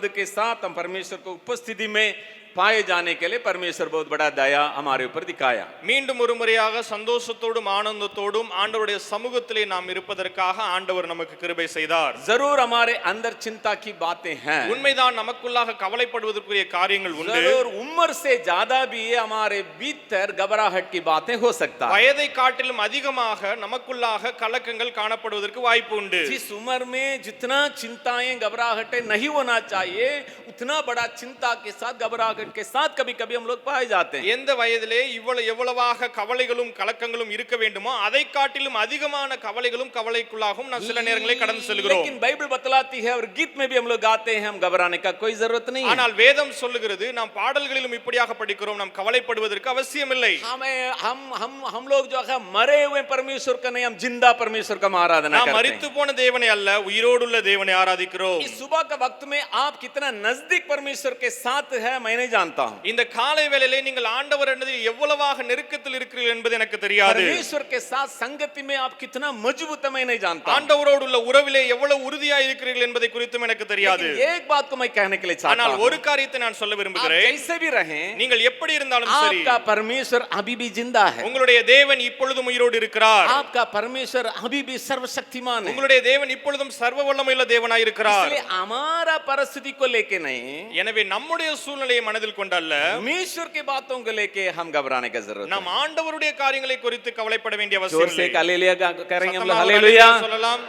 आनंद के साथ हम परमेश्वर को उपस्थिति में पाए जाने के लिए परमेश्वर बहुत बड़ा दया हमारे ऊपर दिखाया மீண்டும் ஒரு முறையாக சந்தோஷத்தோடும் ஆனந்தத்தோடும் ஆண்டவருடைய சமூகத்திலே நாம் இருப்பதற்காக ஆண்டவர் நமக்கு கிருபை செய்தார் जरूर हमारे अंदर चिंता की बातें हैं உண்மைதான் நமக்குள்ளாக கவலைப்படுவதற்குரிய காரியங்கள் உண்டு जरूर उम्र से ज्यादा भी हमारे भीतर घबराहट की बातें हो सकता है வயதை காட்டிலும் அதிகமாக நமக்குள்ளாக கலக்கங்கள் காணப்படுவதற்கு வாய்ப்பு உண்டு जिस उम्र में जितना चिंताएं घबराहटें नहीं होना चाहिए उतना बड़ा चिंता के साथ घबराहट के साथ कभी कभी हम लोग पाए जाते हैं எந்த வயதிலே இவ்வளவு எவ்வளவாக கவலைகளும் கலக்கங்களும் இருக்க வேண்டுமோ அதை காட்டிலும் அதிகமான கவலைகளும் கவலைக்குள்ளாகவும் நாம் சில நேரங்களை கடந்து செல்கிறோம் लेकिन बाइबल बतलाती है और गीत में भी हम लोग गाते हैं हम घबराने का कोई जरूरत नहीं है ஆனால் வேதம் சொல்லுகிறது நாம் பாடல்களிலும் இப்படியாக படிக்கிறோம் நாம் கவலைப்படுவதற்கு அவசியமில்லை हमें हम हम हम लोग जो है मरे हुए परमेश्वर का नहीं हम जिंदा परमेश्वर का आराधना நாம் करते மரித்து हैं போன தேவனை அல்ல உயிரோடுள்ள தேவனை ஆராதிக்கிறோம் इस सुबह का वक्त में आप कितना नजदीक परमेश्वर के साथ है मैं नहीं जानता हूँ இந்த காலை வேளையிலே நீங்கள் ஆண்டவர் என்னது எவ்வளவாக நெருக்கத்தில் இருக்கிறீர்கள் என்பது எனக்கு தெரியாது परमेश्वर के साथ संगति में आप कितना मजबूत है मैं नहीं जानता हूं। ஆண்டவரோடு உள்ள உறவிலே எவ்வளவு உறுதியா இருக்கிறீர்கள் என்பதை குறித்தும் எனக்கு தெரியாது लेकिन एक बात को मैं कहने के लिए चाहता ஆனால் हूं ஒரு காரியத்தை நான் சொல்ல आप விரும்புகிறேன் जैसे भी रहें நீங்கள் எப்படி இருந்தாலும் சரி आपका परमेश्वर अभी भी जिंदा है உங்களுடைய தேவன் இப்பொழுதும் உயிரோடு இருக்கிறார் आपका परमेश्वर अभी भी सर्वशक्तिमान है உங்களுடைய தேவன் இப்பொழுதும் சர்வ வல்லமையுள்ள தேவனாய் இருக்கிறார் इसलिए हमारा परिस्थिति को लेके नहीं எனவே நம்முடைய சூழ்நிலையை மனதில் கொண்டல்ல परमेश्वर की बातों को लेके हम घबराने का जरूरत है நாம் ஆண்டவருடைய காரியங்களை குறித்து கவலைப்பட வேண்டிய जोर அவசியம் से இல்லை. हालेलुया का- करेंगे हम लोग சத்தமாக हालेलुया ஹல்லேலூயா சொல்லலாம்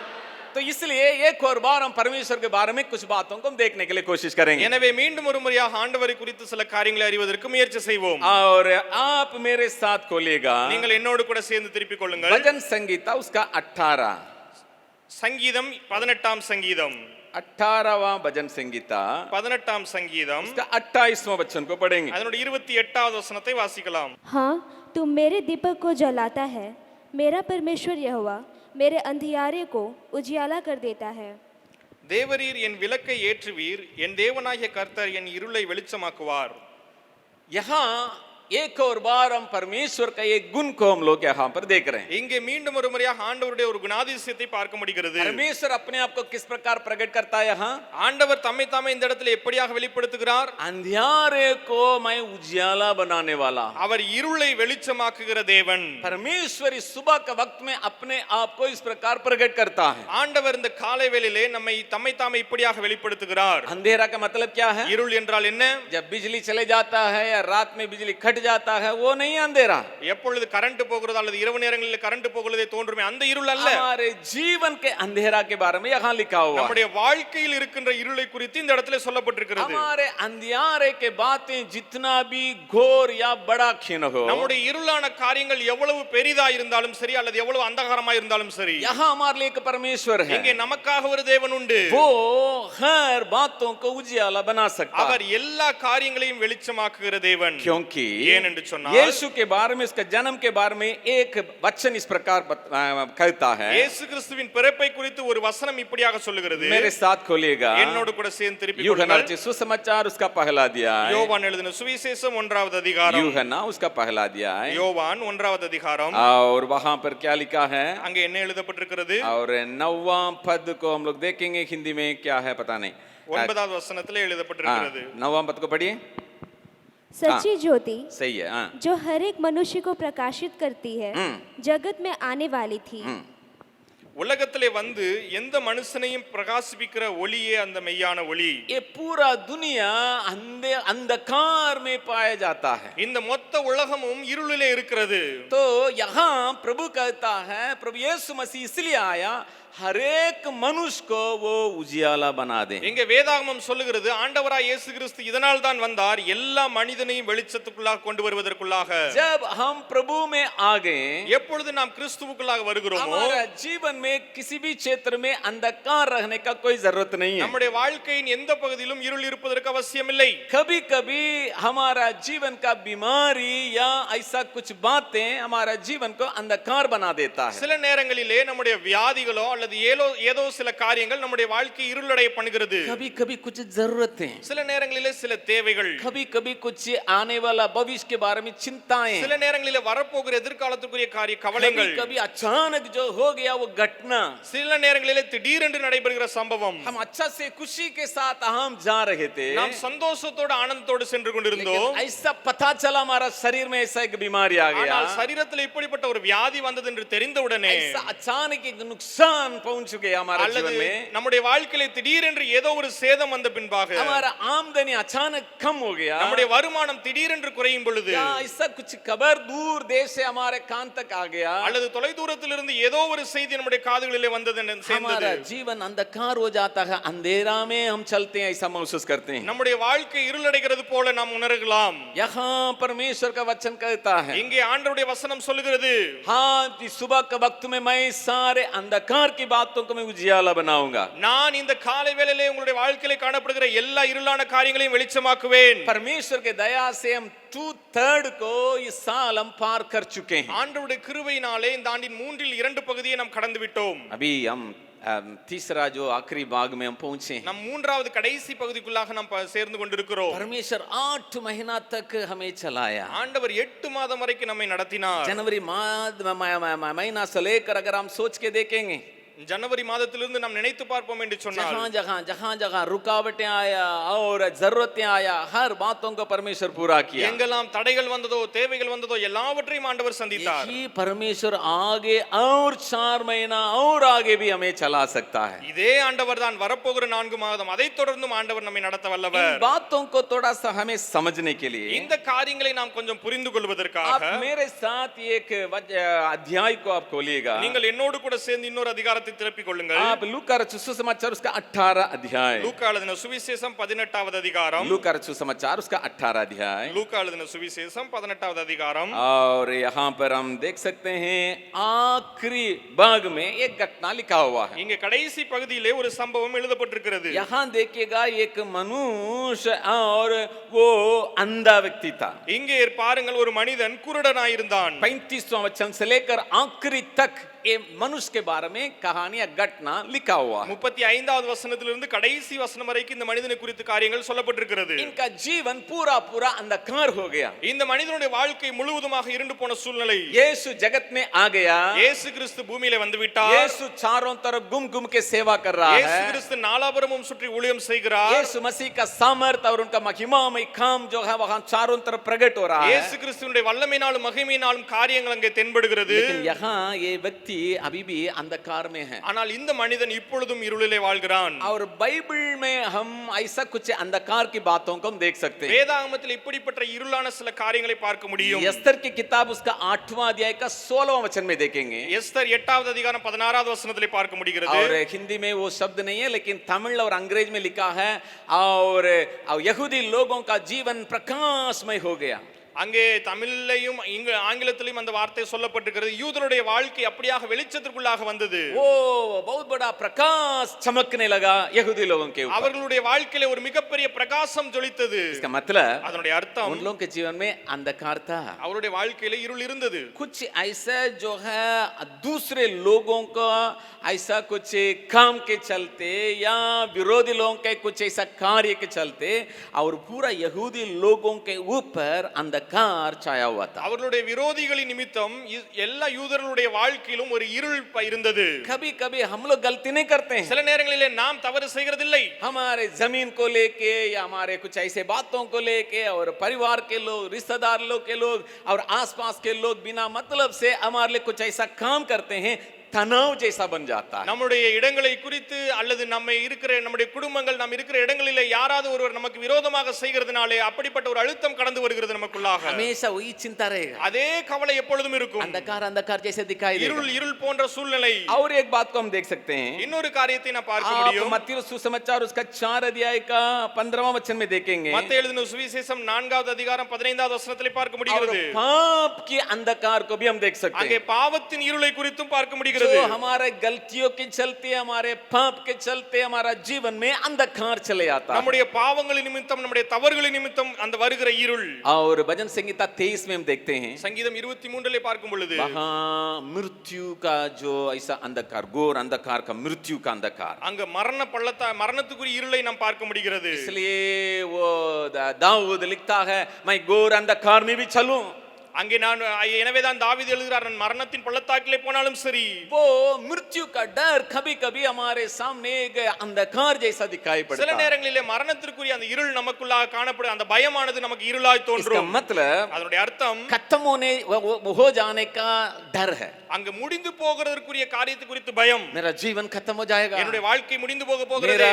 तो इसलिए एक और बार हम परमेश्वर के बारे में कुछ बातों को हम देखने के लिए कोशिश करेंगे எனவே மீண்டும் ஒரு முறையாக ஆண்டவரை குறித்து சில காரியங்களை அறிவதற்கு முயற்சி செய்வோம் और आप मेरे साथ खोलिएगा நீங்கள் என்னோடு கூட சேர்ந்து திருப்பிக் கொள்ளுங்கள் भजन संगीता उसका अठारह சங்கீதம் பதினெட்டாம் சங்கீதம் अठारहवा भजन संगीता பதினெட்டாம் சங்கீதம் उसका अट्ठाईसवां वचन को पढ़ेंगे அதனுடைய இருபத்தி எட்டாவது வசனத்தை வாசிக்கலாம் हाँ तुम मेरे दीपक को जलाता है मेरा परमेश्वर यहोवा मेरे अंधियारे को उजियाला कर देता है தேவரீர் என் விளக்கை ஏற்றுவீர் என் தேவனாகிய கர்த்தர் என் இருளை வெளிச்சமாக்குவார் यहाँ एक और बार हम परमेश्वर का एक गुण को हम लोग यहाँ पर देख रहे हैं இங்கே மீண்டும் ஒரு முறையாக ஆண்டவருடைய ஒரு குணாதிசயத்தை பார்க்க முடிகிறது परमेश्वर अपने आप को किस प्रकार प्रकट करता है यहाँ ஆண்டவர் தம்மை தாமே இந்த இடத்துல எப்படியாக வெளிப்படுத்துகிறார் अंधियारे को मैं उजियाला बनाने वाला हूं। அவர் இருளை வெளிச்சமாக்குகிற தேவன் परमेश्वर इस सुबह के वक्त में अपने आप को इस प्रकार प्रकट करता है ஆண்டவர் இந்த காலை வேளையிலே நம்மை தம்மை தாமே இப்படியாக வெளிப்படுத்துகிறார் अंधेरा का मतलब क्या है இருள் என்றால் என்ன जब बिजली चले जाता है या रात में बिजली कट जाता है वो नहीं अंधेरा எப்பொழுது கரண்ட் போகிறதோ அல்லது இரவு நேரங்களில் கரண்ட் போகிறதே தோன்றுமே அந்த இருள் அல்ல हमारे जीवन के अंधेरा के बारे में यहाँ लिखा हुआ है நம்முடைய வாழ்க்கையில் இருக்கின்ற இருளை குறித்து இந்த இடத்துல சொல்லப்பட்டிருக்கிறது हमारे अंधियारे के बातें जितना भी घोर या बड़ा क्षीण हो நம்முடைய இருளான காரியங்கள் எவ்வளவு பெரிதா இருந்தாலும் சரி அல்லது எவ்வளவு அந்தகாரமா இருந்தாலும் சரி यहाँ हमारे लिए एक परमेश्वर है இங்கே நமக்காக ஒரு தேவன் உண்டு वो हर बातों को उजियाला बना सकता है அவர் எல்லா காரியங்களையும் வெளிச்சமாக்குகிற தேவன் क्योंकि ஏன் என்று சொன்னால் यीशु के बारे में इसका जन्म के बारे में एक वचन इस प्रकार बत- आ, कहता है இயேசு கிறிஸ்துவின் பிறப்பை குறித்து ஒரு வசனம் இப்படியாக சொல்லுகிறது मेरे साथ खोलिएगा என்னோடு கூட சேர்ந்து திருப்பி यूहन्ना கொள்ளுங்கள். रचित सुसमाचार उसका पहला अध्याय யோவான் எழுதின சுவிசேஷம் ஒன்றாவது அதிகாரம் यूहन्ना उसका पहला अध्याय யோவான் ஒன்றாவது அதிகாரம் और वहां पर क्या लिखा है அங்க என்ன எழுதப்பட்டிருக்கிறது और नौवा पद को हम लोग देखेंगे हिंदी में क्या है पता नहीं ஒன்பதாவது வசனத்துல हाँ, எழுதப்பட்டிருக்கிறது नौवा पद को पढ़िए सच्ची ज्योति सही है हाँ जो हर एक मनुष्य को प्रकाशित करती है हम्म। जगत में आने वाली थी हम्म। உலகத்திலே வந்து எந்த மனுஷனையும் பிரகாசிப்பிக்கிற ஒளியே அந்த மெய்யான ஒளி ये पूरा दुनिया अंधे अंधकार में पाया जाता है இந்த மொத்த உலகமும் இருளிலே இருக்கிறது तो यहाँ प्रभु कहता है प्रभु यीशु मसीह इसलिए आया हर एक मनुष्य को वो उजियाला बना दे இங்க வேதாகமம் சொல்லுகிறது ஆண்டவராய் இயேசு கிறிஸ்து இதனால் தான் வந்தார் எல்லா மனிதனையும் வெளிச்சத்துக்குள்ளாக கொண்டு வருவதற்குள்ளாக जब हम प्रभु में आ गए எப்பொழுது நாம் கிறிஸ்துவுக்குள்ளாக வருகிறோமோ हमारा जीवन में किसी भी क्षेत्र में अंधकार रहने का कोई जरूरत नहीं है நம்முடைய வாழ்க்கையின் எந்த பகுதியிலும் இருள் இருப்பதற்கு அவசியமில்லை कभी कभी हमारा जीवन का बीमारी या ऐसा कुछ बातें हमारा जीवन को अंधकार बना देता है சில நேரங்களிலே நம்முடைய வியாதிகளோ அல்லது ஏதோ ஏதோ சில காரியங்கள் நம்முடைய வாழ்க்கை இருளடைய பண்ணுகிறது कभी कभी कुछ जरूरतें சில நேரங்களிலே சில தேவைகள் कभी कभी कुछ आने वाला भविष्य के बारे में चिंताएं சில நேரங்களிலே வரப்போகிற எதிர்காலத்துக்குரிய காரிய कभी கவலைகள் कभी अचानक जो हो गया वो घटना சில நேரங்களிலே திடீரென்று நடைபெறுகிற சம்பவம் हम अच्छा से खुशी के साथ हम जा रहे थे நாம் சந்தோஷத்தோடு ஆனந்தத்தோடு சென்று கொண்டிருந்தோம் लेकिन ऐसा पता चला हमारा शरीर में ऐसा एक बीमारी आ गया ஆனால் சரீரத்தில் இப்படிப்பட்ட ஒரு வியாதி வந்தது என்று தெரிந்தவுடனே ऐसा अचानक एक नुकसान पहुंच गया हमारे அல்லது जीवन में நம்முடைய வாழ்க்கையில திடீரென்று ஏதோ ஒரு சேதம் வந்த பின்பாக हमारा आमदनी अचानक कम हो गया நம்முடைய வருமானம் திடீரென்று குறையும் பொழுது या ऐसा कुछ खबर दूर देश से हमारे कान तक आ गया அல்லது தொலைதூரத்திலிருந்து ஏதோ ஒரு செய்தி நம்முடைய காதுகளிலே வந்தது என்று சேர்ந்தது हमारा जीवन अंधकार हो जाता है अंधेरा में हम चलते हैं ऐसा महसूस करते हैं நம்முடைய வாழ்க்கை இருளடைகிறது போல நாம் உணரலாம் यहाँ परमेश्वर का वचन कहता है இங்கே ஆண்டவருடைய வசனம் சொல்லுகிறது हाँ इस सुबह के वक्त में मैं सारे अंधकार की बातों को मैं उजियाला बनाऊंगा நான் இந்த காலை வேளையிலே உங்களுடைய வாழ்க்கையில காணப்படுகிற எல்லா இருளான காரியங்களையும் வெளிச்சமாக்குவேன் परमेश्वर के दया से हम टू थर्ड को इस साल हम पार कर चुके हैं ஆண்டவருடைய கிருபையினாலே இந்த ஆண்டின் மூன்றில் இரண்டு பகுதியை நாம் கடந்து விட்டோம் अभी हम अम, तीसरा जो आखिरी भाग में हम पहुंचे हैं நம் மூன்றாவது கடைசி பகுதிக்குள்ளாக நாம் ப- சேர்ந்து கொண்டிருக்கிறோம் परमेश्वर आठ महीना तक हमें चलाया ஆண்டவர் எட்டு மாதம் வரைக்கும் நம்மை நடத்தினார் जनवरी माह म- म- म- महीना से लेकर अगर हम सोच के देखेंगे ஜனவரி மாதத்திலிருந்து நாம் நினைத்து பார்ப்போம் என்று சொன்னார் जहां जहां जहां जहां रुकावटें आया और जरूरतें आया हर बातों को परमेश्वर पूरा किया எங்கெல்லாம் தடைகள் வந்ததோ தேவைகள் வந்ததோ எல்லாவற்றையும் ஆண்டவர் சந்தித்தார் यही परमेश्वर आगे और चार महीना और आगे भी हमें चला सकता है இதே ஆண்டவர் தான் வரப்போகிற நான்கு மாதம் அதை தொடர்ந்தும் ஆண்டவர் நம்மை நடத்த इन வல்லவர் बातों को थोड़ा सा हमें समझने के लिए இந்த காரியங்களை நாம் கொஞ்சம் புரிந்து आप கொள்வதற்காக मेरे साथ एक वज- अध्याय को आप खोलिएगा நீங்கள் என்னோடு கூட சேர்ந்து இன்னொரு அதிகாரத்தை திறப்பிக் கொள்ளுங்கள் आप लूका रचित सुसमाचार उसका 18 अध्याय லூக்கா எழுதின சுவிசேஷம் பதினெட்டாவது அதிகாரம் लूका रचित सुसमाचार उसका 18 अध्याय லூக்கா எழுதின சுவிசேஷம் பதினெட்டாவது அதிகாரம் और यहाँ पर हम देख सकते हैं आखिरी भाग में एक घटना लिखा हुआ है இங்க கடைசி பகுதியிலே ஒரு சம்பவம் எழுதப்பட்டிருக்கிறது यहाँ देखिएगा एक मनुष्य और वो अंधा व्यक्ति था இங்கே பாருங்கள் ஒரு மனிதன் குருடனாயிருந்தான் पैंतीसवां वचन से लेकर आखिरी तक ये मनुष्य के बारे में कहानी या घटना लिखा हुआ है முப்பத்தி ஐந்தாவது வசனத்திலிருந்து கடைசி வசனம் வரைக்கும் இந்த மனிதனை குறித்து காரியங்கள் சொல்லப்பட்டிருக்கிறது इनका जीवन पूरा पूरा अंधकार हो गया இந்த மனிதனுடைய வாழ்க்கை முழுவதுமாக இருண்டு போன சூழ்நிலை यीशु जगत में आ गया இயேசு கிறிஸ்து பூமியில வந்து விட்டார் यीशु चारों तरफ घूम घूम के सेवा कर रहा இயேசு है கிறிஸ்து நாலாபுரமும் சுற்றி ஊழியம் செய்கிறார் यीशु मसीह का सामर्थ और उनका महिमामय काम जो है वहां चारों तरफ प्रकट हो रहा இயேசு है கிறிஸ்துவினுடைய வல்லமையினாலும் மகிமையினாலும் காரியங்கள் அங்கே தென்படுகிறது लेकिन यहाँ ये व्यक्ति अभी भी अंधकार में है ஆனால் இந்த மனிதன் இப்பொழுதும் இருளிலே வாழ்கிறான் और बाइबल में हम ऐसा कुछ अंधकार की बातों को हम देख सकते हैं வேதாகமத்தில் இப்படிப்பட்ட இருளான சில காரியங்களை பார்க்க முடியும் यस्तर की किताब उसका आठवां अध्याय का सोलहवां वचन में देखेंगे எஸ்தர் எட்டாவது அதிகாரம் பதினாறாவது வசனத்திலே பார்க்க முடிகிறது और हिंदी में वो शब्द नहीं है लेकिन तमिल और अंग्रेज में लिखा है और और यहूदी लोगों का जीवन प्रकाशमय हो गया அங்கே தமிழ்லையும் இங்க ஆங்கிலத்திலையும் அந்த வார்த்தை சொல்லப்பட்டிருக்கிறது யூதருடைய வாழ்க்கை அப்படியாக வெளிச்சத்திற்குள்ளாக வந்தது वो बहुत बड़ा प्रकाश चमकने लगा यहूदी लोगों के ऊपर அவர்களுடைய வாழ்க்கையில ஒரு மிகப்பெரிய பிரகாசம் ஜொலித்தது इसका मतलब அதனுடைய அர்த்தம் उन लोगों के जीवन में अंधकार था அவருடைய வாழ்க்கையில இருள் இருந்தது कुछ ऐसा जो है दूसरे लोगों का ऐसा कुछ काम के चलते या विरोधी लोगों के कुछ ऐसा कार्य के चलते और पूरा यहूदी लोगों के ऊपर अंधकार छाया हुआ था அவர்களுடைய விரோதிகளின் நிமித்தம் இ- எல்லா யூதர்களுடைய வாழ்க்கையிலும் ஒரு இருள் ப- இருந்தது कभी कभी हम लोग गलती नहीं करते हैं சில நேரங்களிலே நாம் தவறு செய்கிறதில்லை हमारे जमीन को लेके या हमारे कुछ ऐसे बातों को लेके और परिवार के लोग रिश्तेदार लोग के लोग और आसपास के लोग बिना मतलब से हमारे लिए कुछ ऐसा काम करते हैं तनाव जैसा बन जाता है நம்முடைய இடங்களை குறித்து அல்லது நம்ம இருக்கிற நம்முடைய குடும்பங்கள் நாம் இருக்கிற இடங்களிலே யாராவது ஒருவர் நமக்கு விரோதமாக செய்கிறதுனாலே அப்படிப்பட்ட ஒரு அழுத்தம் கடந்து வருகிறது நமக்குள்ளாக हमेशा वही चिंता रहेगा அதே கவலை எப்பொழுதும் இருக்கும் अंधकार अंधकार जैसे दिखाई देगा இருள் இருள் போன்ற சூழ்நிலை और एक बात को हम देख सकते हैं இன்னொரு காரியத்தை நான் பார்க்க आप முடியும் मत्ती सुसमाचार उसका चार अध्याय का पंद्रहवा वचन में देखेंगे மத்த எழுதின சுவிசேஷம் நான்காவது அதிகாரம் பதினைந்தாவது வசனத்திலே பார்க்க और முடிகிறது पाप की अंधकार को भी हम देख सकते அங்கே हैं பாவத்தின் இருளை குறித்தும் பார்க்க முடிகிறது வருகிறது जो हमारे गलतियों के चलते हमारे पाप के चलते हमारा जीवन में अंधकार चले आता है நம்முடைய பாவங்களின் நிமித்தம் நம்முடைய தவறுகளின் நிமித்தம் அந்த வருகிற இருள் और भजन संगीता तेईस में हम देखते हैं சங்கீதம் இருபத்தி மூன்றிலே பார்க்கும் பொழுது वहाँ मृत्यु का जो ऐसा अंधकार घोर अंधकार का मृत्यु का अंधकार அங்க மரண பள்ளத்தா மரணத்துக்குரிய இருளை நாம் பார்க்க முடிகிறது इसलिए वो दा- दाऊद लिखता है मैं घोर अंधकार में भी चलूं அங்கே நான் எனவேதான் தாவீது எழுதுகிறார் நான் மரணத்தின் பள்ளத்தாக்கிலே போனாலும் சரி वो मृत्यु का डर कभी कभी हमारे सामने एक अंधकार जैसा दिखाई சில पड़ता है நேரங்களிலே மரணத்திற்குரிய அந்த இருள் நமக்குள்ளாக காணப்படும் அந்த பயமானது நமக்கு இருளாய் इसका தோன்றும் मतलब அதனுடைய அர்த்தம் खत्म होने वो- वो- हो जाने का डर है அங்க முடிந்து போகிறதற்குரிய காரியத்தை குறித்து பயம் मेरा जीवन खत्म हो जाएगा என்னுடைய வாழ்க்கை முடிந்து போக போகிறது मेरा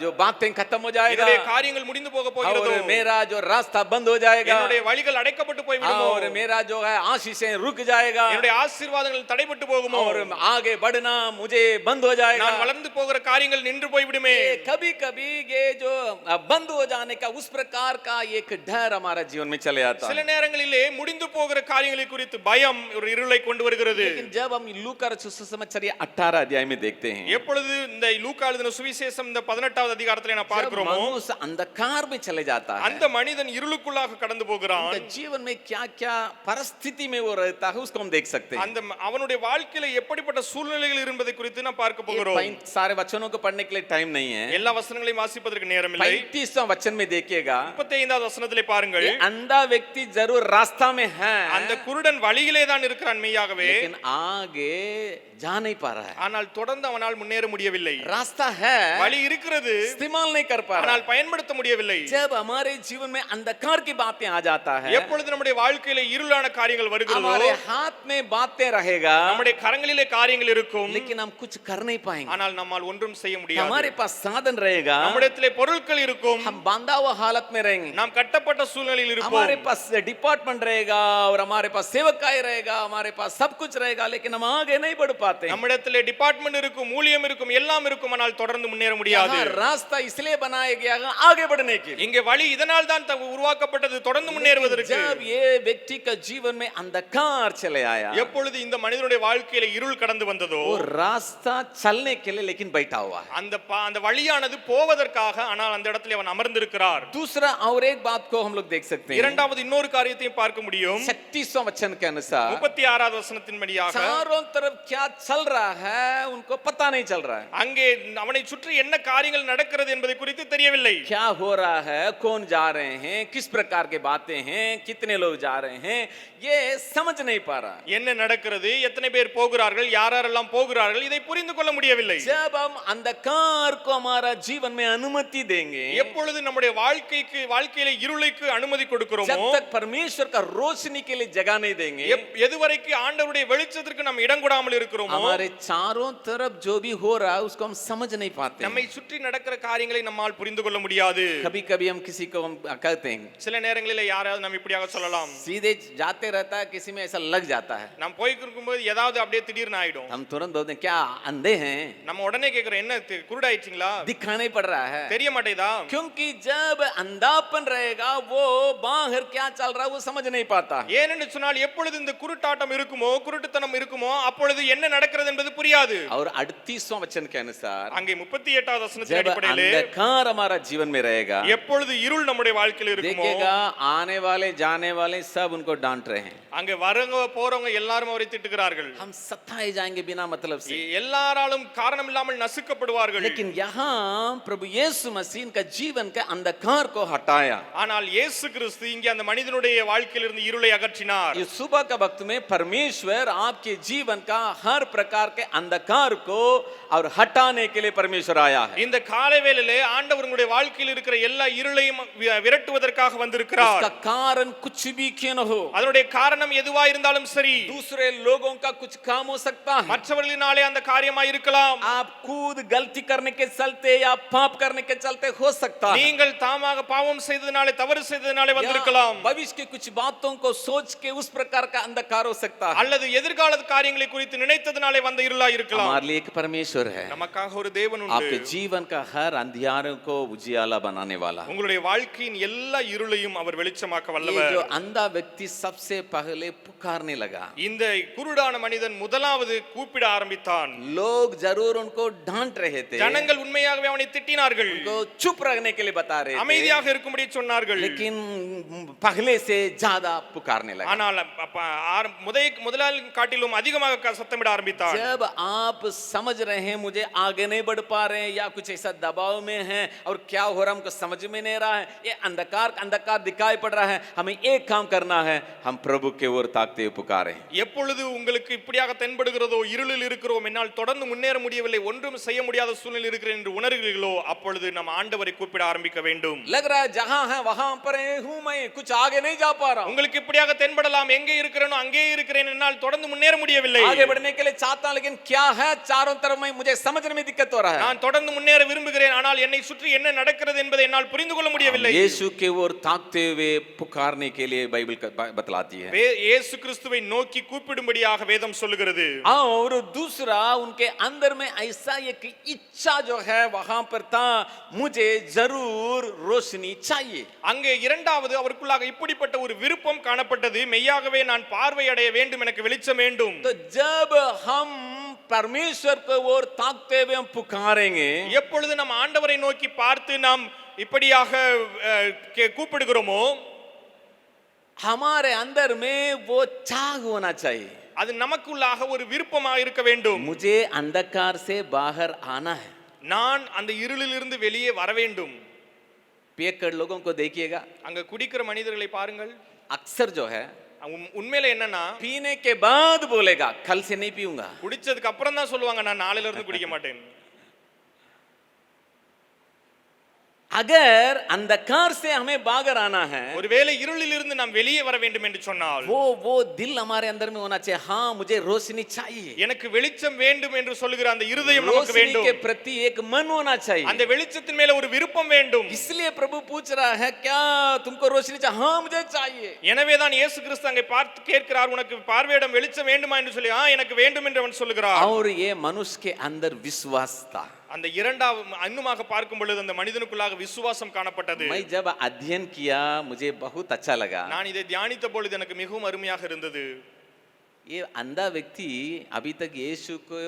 जो बातें खत्म हो जाएगा என்னுடைய காரியங்கள் முடிந்து போக போகிறது और मेरा जो रास्ता बंद हो जाएगा என்னுடைய வழிகள் அடைக்கப்பட்டு போய்விடுமோ और मेरा जो है आशीषें रुक जाएगा என்னுடைய ஆசீர்வாதங்கள் தடைபட்டு போகுமோ और आगे बढ़ना मुझे बंद हो जाएगा நான் வளர்ந்து போகிற காரியங்கள் நின்று போய்விடுமே ये कभी कभी ये जो बंद हो जाने का उस प्रकार का एक डर हमारा जीवन में चले आता சில है நேரங்களிலே முடிந்து போகிற காரியங்களை குறித்து பயம் ஒரு இருளை கொண்டு வருகிறது लेकिन जब हम लूका सुसमाचार अठारह अध्याय में देखते हैं எப்பொழுது இந்த லூக்கா எழுதின சுவிசேஷம் இந்த பதினெட்டாவது அதிகாரத்துல நான் जब பார்க்கிறோமோ मनुष्य अंधकार में चले जाता है அந்த மனிதன் இருளுக்குள்ளாக கடந்து போகிறான் उनके जीवन में क्या क्या பரஸ்திதி में वो रहता है उसको हम அந்த அவனுடைய வாழ்க்கையில எப்படிப்பட்ட சூழ்நிலைகள் இருப்பதை குறித்து நாம் பார்க்க போகிறோம். सारे वचनों को पढ़ने के எல்லா வசனங்களையும் வாசிப்பதற்கு நேரம் இல்லை 35वां वचन में देखिएगा 35வது வசனத்திலே பாருங்கள். அந்த व्यक्ति जरूर रास्ता में है அந்த குருடன் வழியிலே தான் இருக்கிறான் மெய்யாகவே. लेकिन आगे जा नहीं ஆனால் தொடர்ந்து அவனால் முன்னேற முடியவில்லை. रास्ता है வழி இருக்கிறது. इस्तेमाल கற்பார். ஆனால் பயன்படுத்த முடியவில்லை. जब हमारे जीवन में अंधकार की बातें आ जाता है எப்பொழுது நம்முடைய வாழ்க்கையில இருளான காரியங்கள் வருகிறதோ हमारे हाथ में बातें रहेगा நம்முடைய கரங்களிலே காரியங்கள் இருக்கும் लेकिन हम कुछ कर नहीं पाएंगे ஆனால் நம்மால் ஒன்றும் செய்ய முடியாது हमारे पास साधन रहेगा நம்மிடத்திலே பொருட்கள் இருக்கும் हम बांधा हुआ हालत में रहेंगे நாம் கட்டப்பட்ட சூழ்நிலையில் இருப்போம் हमारे पास डिपार्टमेंट रहेगा और हमारे पास सेवकाई रहेगा हमारे पास सब कुछ रहेगा लेकिन हम आगे नहीं बढ़ पाते हैं। நம்மிடத்திலே டிபார்ட்மெண்ட் இருக்கும் ஊழியம் இருக்கும் எல்லாம் இருக்கும் ஆனால் தொடர்ந்து முன்னேற முடியாது यहाँ रास्ता इसलिए बनाया गया है आगे बढ़ने के लिए இங்கே வழி இதனால் தான் த- உருவாக்கப்பட்டது தொடர்ந்து முன்னேறுவதற்கு जब ये व्यक्ति का जीवन में अंधकार चले आया எப்பொழுது இந்த மனிதனுடைய வாழ்க்கையில இருள் கடந்து வந்ததோ वो रास्ता चलने के लिए लेकिन बैठा हुआ है அந்த பா- அந்த வழியானது போவதற்காக ஆனால் அந்த இடத்துல அவன் அமர்ந்திருக்கிறார் दूसरा और एक बात को हम लोग देख सकते हैं இரண்டாவது இன்னொரு காரியத்தையும் பார்க்க முடியும் छत्तीसवां वचन के अनुसार முப்பத்தி ஆறாவது வசனத்தின் படியாக चारों तरफ क्या चल रहा है उनको पता नहीं चल रहा है அங்கே அவனை சுற்றி என்ன காரியங்கள் நடக்கிறது என்பதை குறித்து தெரியவில்லை क्या हो रहा है कौन जा रहे हैं किस प्रकार के बातें हैं कितने लोग जा रहे हैं ये समझ नहीं पा रहा என்ன நடக்கிறது எத்தனை பேர் போகிறார்கள் யார் யாரெல்லாம் போகிறார்கள் இதை புரிந்து கொள்ள முடியவில்லை जब हम अंधकार को हमारा जीवन में अनुमति देंगे எப்பொழுது நம்முடைய வாழ்க்கைக்கு வாழ்க்கையில இருளைக்கு அனுமதி கொடுக்கிறோமோ जब तक परमेश्वर का रोशनी के लिए जगह नहीं देंगे எப்- எதுவரைக்கு ஆண்டவருடைய வெளிச்சத்திற்கு நம்ம இடம் கொடாமல் இருக்கிறோமோ हमारे चारों तरफ जो भी हो रहा है उसको हम समझ नहीं पाते நம்மை சுற்றி நடக்கிற காரியங்களை நம்மால் புரிந்து கொள்ள முடியாது कभी कभी हम किसी को हम कहते हैं சில நேரங்களில் யாராவது நம்ம இப்படியாக சொல்லலாம் सीधे जाते रहता है किसी में ऐसा लग जाता है நாம் போய்க்கு இருக்கும்போது ஏதாவது அப்படியே திடீர்னு ஆயிடும் हम तुरंत बोलते हैं क्या अंधे हैं நம்ம உடனே கேக்குறோம் என்ன தி- குருடாயிடுச்சிங்களா दिखा नहीं पड़ रहा है தெரிய மாட்டேதா क्योंकि जब अंधापन रहेगा वो बाहर क्या चल रहा है वो समझ नहीं पाता है ஏனென்று சொன்னால் எப்பொழுது இந்த குருட்டாட்டம் இருக்குமோ குருட்டுத்தனம் இருக்குமோ அப்பொழுது என்ன நடக்கிறது என்பது புரியாது और अड़तीसवां वचन के अनुसार அங்கே முப்பத்தி எட்டாவது வசனத்தின் जब அடிப்படையிலே अंधकार हमारा जीवन में रहेगा எப்பொழுது இருள் நம்முடைய வாழ்க்கையில் இருக்குமோ देखिएगा आने वाले जाने वाले सब उनको डांट रहे हैं அங்க வரவங்க போறவங்க எல்லாரும் அவரை திட்டுகிறார்கள் हम सताए जाएंगे बिना मतलब से எல்லாராலும் காரணம் இல்லாமல் நசுக்கப்படுவார்கள் लेकिन यहाँ प्रभु यीशु मसीह इनका जीवन का अंधकार को हटाया ஆனால் இயேசு கிறிஸ்து இங்கே அந்த மனிதனுடைய வாழ்க்கையிலிருந்து இருளை அகற்றினார் ये सुबह का वक्त में परमेश्वर आपके जीवन का हर प्रकार के अंधकार को और हटाने के लिए परमेश्वर आया है இந்த காலை வேளையிலே ஆண்டவர் உங்களுடைய வாழ்க்கையில் இருக்கிற எல்லா இருளையும் வி- விரட்டுவதற்காக வந்திருக்கிறார் उसका कारण कुछ भी क्यों न हो அதனுடைய காரணம் எதுவா இருந்தாலும் சரி दूसरे लोगों का कुछ काम हो सकता है மற்றவர்களினாலே அந்த காரியமா இருக்கலாம் आप खुद गलती करने के चलते या पाप करने के चलते हो सकता है நீங்கள் தாமாக பாவம் செய்ததினாலே தவறு செய்ததினாலே या வந்திருக்கலாம் भविष्य की कुछ बातों को सोच के उस प्रकार का अंधकार हो सकता है அல்லது எதிர்கால காரியங்களை குறித்து நினைத்ததினாலே வந்த இருளா இருக்கலாம் हमारे लिए एक परमेश्वर है நமக்காக ஒரு தேவன் உண்டு आपके जीवन का हर अंधियारों को उजियाला बनाने वाला है உங்களுடைய வாழ்க்கையின் எல்லா இருளையும் அவர் வெளிச்சமாக்க ये வல்லவர் जो अंधा व्यक्ति व्यक्ति सबसे पहले पुकारने लगा இந்த குருடான மனிதன் முதலாவது கூப்பிட ஆரம்பித்தான் लोग जरूर उनको डांट रहे थे ஜனங்கள் உண்மையாகவே அவனை திட்டினார்கள் उनको चुप रहने के लिए बता रहे थे அமைதியாக இருக்கும்படி சொன்னார்கள் लेकिन पहले से ज्यादा पुकारने लगा ஆனால் அப்ப ஆர- முதல் முதலாளி காட்டிலும் அதிகமாக க- சத்தமிட ஆரம்பித்தார் जब आप समझ रहे हैं मुझे आगे नहीं बढ़ पा रहे हैं या कुछ ऐसा दबाव में है और क्या हो रहा है हमको समझ में नहीं रहा है ये अंधकार अंधकार दिखाई पड़ रहा है हमें एक काम करना है हम प्रभु के ओर ताकते हुए पुकारें எப்பொழுது உங்களுக்கு இப்படியாக தென்படுகிறதோ இருளில் இருக்கிறோம் என்னால் தொடர்ந்து முன்னேற முடியவில்லை ஒன்றும் செய்ய முடியாத சூழ்நிலை இருக்கிறேன் என்று உணர்கிறீர்களோ அப்பொழுது நம்ம ஆண்டவரை கூப்பிட ஆரம்பிக்க வேண்டும் लग रहा है जहां है वहां पर हूं मैं कुछ आगे नहीं जा पा रहा हूं உங்களுக்கு இப்படியாக தென்படலாம் எங்கே இருக்கிறேனோ அங்கே இருக்கிறேன் என்னால் தொடர்ந்து முன்னேற முடியவில்லை आगे बढ़ने के लिए चाहता हूं लेकिन क्या है चारों तरफ में मुझे समझने में दिक्कत हो रहा है நான் தொடர்ந்து முன்னேற விரும்புகிறேன் ஆனால் என்னை சுற்றி என்ன நடக்கிறது என்பதை என்னால் புரிந்து கொள்ள முடியவில்லை यीशु के ओर ताकते हुए पुकारने के लिए बाइबल क- ब- बतलाती है வே- இயேசு கிறிஸ்துவை நோக்கி கூப்பிடும்படியாக வேதம் சொல்லுகிறது और दूसरा उनके अंदर में ऐसा एक इच्छा जो है वहां पर था मुझे जरूर रोशनी चाहिए அங்கே இரண்டாவது அவருக்குள்ளாக இப்படிப்பட்ட ஒரு விருப்பம் காணப்பட்டது மெய்யாகவே நான் பார்வை அடைய வேண்டும் எனக்கு வெளிச்சம் வேண்டும் तो जब हम परमेश्वर को ओर ताकते हुए हम पुकारेंगे எப்பொழுது நம் ஆண்டவரை நோக்கி பார்த்து நாம் இப்படியாக அஹ், கே- கூப்பிடுகிறோமோ ஹமாரே அந்தர்மே வோ சாக் ஹோனா சாய் அது நமக்குள்ளாக ஒரு விருப்பமாக இருக்க வேண்டும். முஜே அந்தக்கார் சே பாகர் ஆனா நான் அந்த இருளிலிருந்து வெளியே வர வேண்டும். பியக்கட் லோகம் கோ தேக்கியேகா அங்க குடிக்கிற மனிதர்களை பாருங்கள். அக்சர் ஜோ ஹே உண்மையில என்னன்னா பீனே கே பாத் போலேகா கல் சே நீ குடிச்சதுக்கு அப்புறம் தான் சொல்லுவாங்க நான் நாளையில இருந்து குடிக்க மாட்டேன். अगर अंधकार से हमें बाहर आना है ஒருவேளை இருளில் இருந்து நாம் வெளியே வர வேண்டும் என்று சொன்னால் वो वो दिल हमारे अंदर में होना चाहिए हाँ मुझे रोशनी चाहिए எனக்கு வெளிச்சம் வேண்டும் என்று சொல்லுகிற அந்த இருதயம் நமக்கு रोशनी வேண்டும் के प्रति एक मन होना चाहिए அந்த வெளிச்சத்தின் மேல ஒரு விருப்பம் வேண்டும் इसलिए प्रभु पूछ रहा है क्या तुमको रोशनी चाहिए हाँ मुझे चाहिए எனவே தான் இயேசு கிறிஸ்து அங்கே பார்த்து கேட்கிறார் உனக்கு பார்வையிடம் வெளிச்சம் வேண்டுமா என்று சொல்லி ஆ எனக்கு வேண்டும் என்று அவன் சொல்லுகிறார் और ये मनुष्य के अंदर विश्वास था அந்த இரண்டாவது இன்னுமாக பார்க்கும் பொழுது அந்த மனிதனுக்குள்ளாக விசுவாசம் காணப்பட்டது. மை ஜப அத்யன் கியா முஜே பகு அச்சா நான் இதை தியானித்த பொழுது எனக்கு மிகவும் அருமையாக இருந்தது. ये अंधा व्यक्ति अभी तक यीशु को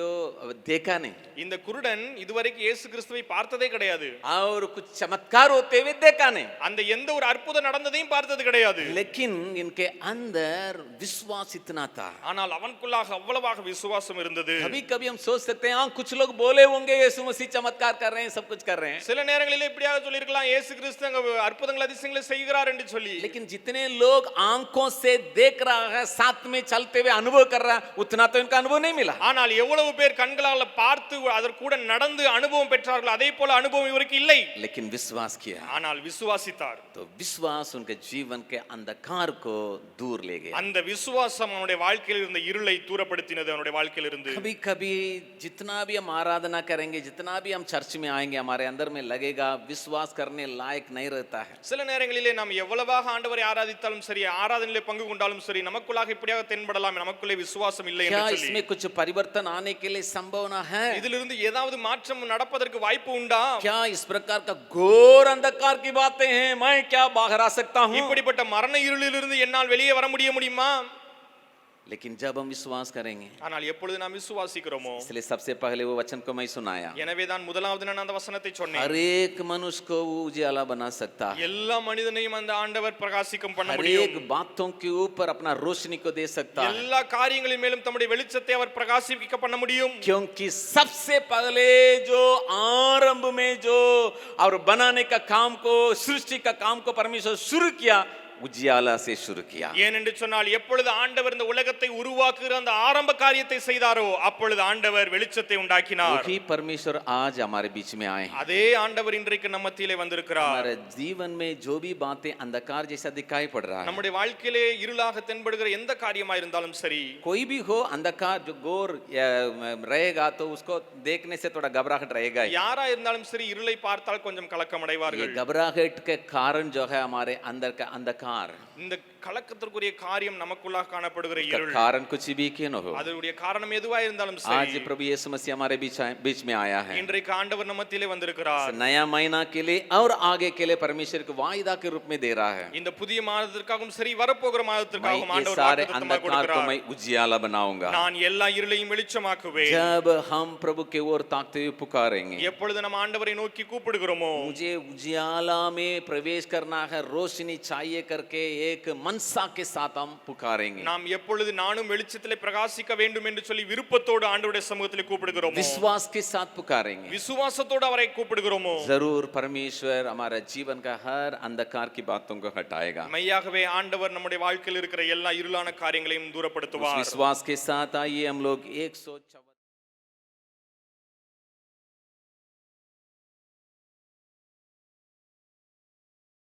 देखा नहीं இந்த குருடன் இதுவரைக்கும் இயேசு கிறிஸ்துவை பார்த்ததே கிடையாது और कुछ चमत्कार होते हुए देखा नहीं அந்த எந்த ஒரு அற்புதம் நடந்ததையும் பார்த்தது கிடையாது लेकिन इनके अंदर विश्वास इतना था ஆனால் அவனுக்குள்ளாக அவ்வளவாக விசுவாசம் இருந்தது कभी कभी हम सोच सकते हैं हाँ कुछ लोग बोले होंगे यीशु मसीह चमत्कार कर रहे हैं सब कुछ कर रहे हैं சில நேரங்களில் இப்படியாக சொல்லியிருக்கலாம் இயேசு கிறிஸ்து அங்க அற்புதங்கள் அதிசயங்களை செய்கிறார் என்று சொல்லி लेकिन जितने लोग आंखों से देख रहा है साथ में चलते हुए अनुभव कर रहा है उतना तो इनका अनुभव नहीं मिला ஆனால் எவ்வளவு பேர் கண்களால் பார்த்து அதற்கூட நடந்து அனுபவம் பெற்றார்கள் அதே போல அனுபவம் இவருக்கு இல்லை लेकिन विश्वास किया ஆனால் விசுவாசித்தார் तो विश्वास उनके जीवन के अंधकार को दूर ले गया அந்த விசுவாசம் அவனுடைய வாழ்க்கையில் இருந்த இருளை தூரப்படுத்தினது அவனுடைய வாழ்க்கையில் இருந்து कभी कभी जितना भी हम आराधना करेंगे जितना भी हम चर्च में आएंगे हमारे अंदर में लगेगा विश्वास करने लायक नहीं रहता है சில நேரங்களிலே நாம் எவ்வளவாக ஆண்டவரை ஆராதித்தாலும் சரி ஆராதனையிலே பங்கு கொண்டாலும் சரி நமக்குள்ளாக இப்படியாக தென்படலாம் நமக்குள்ளே விசுவாசம் இல்லை क्या என்று சொல்லி इसमें कुछ परिवर्तन आने के लिए संभावना है இதிலிருந்து ஏதாவது மாற்றம் நடப்பதற்கு வாய்ப்பு உண்டா क्या इस प्रकार का घोर अंधकार की बातें हैं मैं क्या बाहर आ सकता हूँ இப்படிப்பட்ட மரண இருளிலிருந்து என்னால் வெளியே வர முடிய முடியுமா लेकिन जब हम विश्वास करेंगे ஆனால் எப்பொழுது நாம் விசுவாசிக்கிறோமோ इसलिए सबसे पहले वो वचन को मैं सुनाया எனவே தான் முதலாவது நான் அந்த வசனத்தை சொன்னேன் हर एक मनुष्य को वो उजियाला बना सकता है எல்லா மனிதனையும் அந்த ஆண்டவர் பிரகாசிக்கம் பண்ண हर முடியும் एक बातों के ऊपर अपना रोशनी को दे सकता है எல்லா காரியங்களின் மேலும் தம்முடைய வெளிச்சத்தை அவர் பிரகாசிக்க பண்ண முடியும் क्योंकि सबसे पहले जो आरंभ में जो और बनाने का काम को सृष्टि का काम को परमेश्वर शुरू किया उजियाला से शुरू किया ஏனென்று சொன்னால் எப்பொழுது ஆண்டவர் இந்த உலகத்தை உருவாக்குகிற அந்த ஆரம்ப காரியத்தை செய்தாரோ அப்பொழுது ஆண்டவர் வெளிச்சத்தை உண்டாக்கினார் वही परमेश्वर आज हमारे बीच में आए हैं அதே ஆண்டவர் இன்றைக்கு நம்ம மத்தியிலே வந்திருக்கிறார் हमारे जीवन में जो भी बातें अंधकार जैसा दिखाई पड़ रहा है நம்முடைய வாழ்க்கையிலே இருளாக தென்படுகிற எந்த காரியமா இருந்தாலும் சரி कोई भी हो अंधकार जो गोर या, रहेगा तो उसको देखने से थोड़ा घबराहट रहेगा ही। யாரா இருந்தாலும் சரி இருளை பார்த்தால் கொஞ்சம் கலக்கம் ये அடைவார்கள் घबराहट के कारण जो है हमारे अंदर का अंधकार இந்த கலக்கத்திற்குரிய காரியம் நமக்குள்ளாக காணப்படுகிற का இருள் कारण कुछ भी क्यों न हो அதனுடைய காரணம் எதுவா இருந்தாலும் आज சரி प्रभु यीशु मसीह हमारे बीच आए- बीच में आया है இன்றைக்கு ஆண்டவர் நம்ம மத்தியிலே வந்திருக்கிறார் नया महीना के लिए और आगे के लिए परमेश्वर को वायदा के रूप में दे रहा है இந்த புதிய மாதத்திற்காகவும் சரி வரப்போகிற मैं மாதத்திற்காகவும் ये ஆண்டவர் सारे வாக்குத்தத்தமாக अंधकार को கொடுக்கிறார் मैं उजियाला बनाऊंगा நான் எல்லா இருளையும் வெளிச்சமாக்குவேன் जब हम प्रभु के ओर ताकते हुए पुकारेंगे எப்பொழுது நம்ம ஆண்டவரை நோக்கி கூப்பிடுகிறோமோ मुझे उजियाला में प्रवेश करना है रोशनी चाहिए करके एक मनसा के साथ हम पुकारेंगे நாம் எப்பொழுது நானும் வெளிச்சத்திலே பிரகாசிக்க வேண்டும் என்று சொல்லி விருப்பத்தோடு ஆண்டவருடைய சமூகத்திலே கூப்பிடுகிறோமோ विश्वास के साथ पुकारेंगे விசுவாசத்தோடு அவரை கூப்பிடுகிறோமோ जरूर परमेश्वर हमारा जीवन का हर अंधकार की बातों को हटाएगा மெய்யாகவே ஆண்டவர் நம்முடைய வாழ்க்கையில் இருக்கிற எல்லா இருளான காரியங்களையும் उस தூரப்படுத்துவார் विश्वास के साथ आइए हम लोग एक सौ